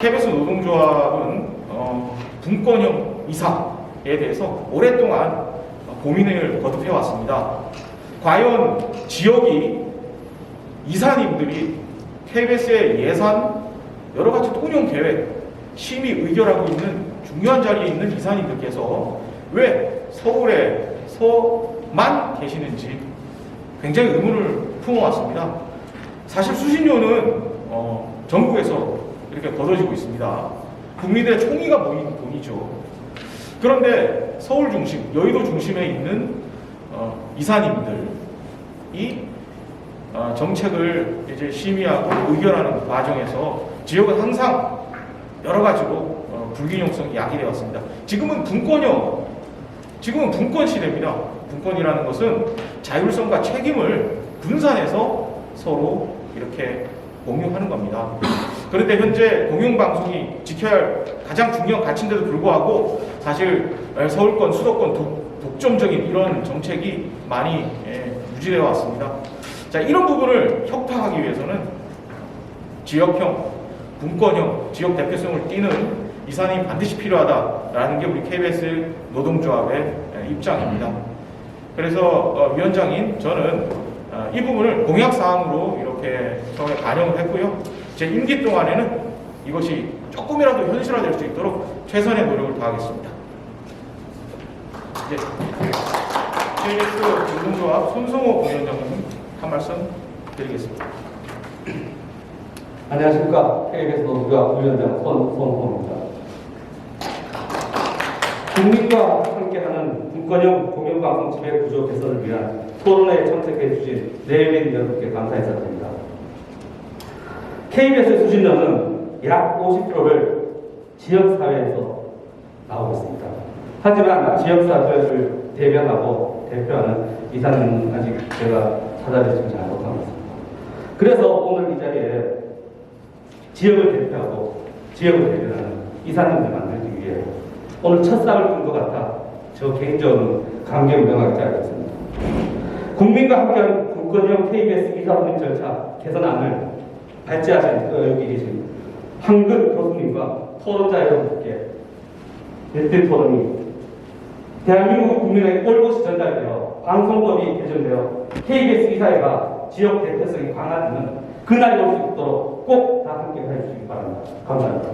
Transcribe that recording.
KBS 노동조합은 어, 분권형 이사에 대해서 오랫동안 고민을 거듭해 왔습니다. 과연 지역이 이사님들이 KBS의 예산 여러 가지 통용 계획 심의 의결하고 있는 중요한 자리에 있는 이사님들께서 왜 서울에서만 계시는지 굉장히 의문을 품어왔습니다. 사실 수신료는 어, 전국에서 이렇게 걷어지고 있습니다. 국민들의 총의가 모인 돈이죠. 그런데 서울 중심, 여의도 중심에 있는 어, 이사님들이 어, 정책을 이제 심의하고 의결하는 과정에서 지역은 항상 여러 가지로 어, 불균형성이 야기되어 왔습니다. 지금은 분권형, 지금은 분권 시대입니다. 분권이라는 것은 자율성과 책임을 분산해서 서로 이렇게 공유하는 겁니다. 그런데 현재 공영방송이 지켜야 할 가장 중요한 가치인데도 불구하고 사실 서울권, 수도권 독, 독점적인 이런 정책이 많이 예, 유지되어 왔습니다. 자, 이런 부분을 혁파하기 위해서는 지역형, 분권형, 지역 대표성을 띠는 이사님 반드시 필요하다라는 게 우리 KBS 노동조합의 예, 입장입니다. 그래서 어, 위원장인 저는 어, 이 부분을 공약 사항으로 이렇게 처음에 반영을 했고요. 제 임기 동안에는 이것이 조금이라도 현실화될 수 있도록 최선의 노력을 다하겠습니다. 네. KBS 노동조합 손성호 부위원장님 한 말씀 드리겠습니다. 안녕하십니까. KBS 노조가 위원장 손홍입니다. 국민과 함께하는 분권형 공영방송 지배 구조 개선을 위한 토론에 참석해 주신 내외인 여러분께 감사의 사드립니다. KBS 수신료는 약 50%를 지역사회에서 나오고 있습니다. 하지만 지역사회를 대변하고 대표하는 이사는 아직 제가 찾아뵙지 잘 못하고 있습니다. 그래서 오늘 이 자리에 지역을 대표하고 지역을 대변하는 이사님들 만들기 위해 오늘 첫상을 끈것 같아 저 개인적으로 감개무량하게 짜겠습니다. 국민과 함께하는 국권형 KBS 이사 선임 절차 개선안을 발제하신 어, 여기 계신 황근 교수님과 토론자 여러분께 대표 토론이 대한민국 국민의 꼴보시 전달되어 방송법이 개정되어 KBS 이사회가 지역 대표성이 강화되는 그날이 올 수 있도록 꼭 다 함께 해주시기 바랍니다. 감사합니다.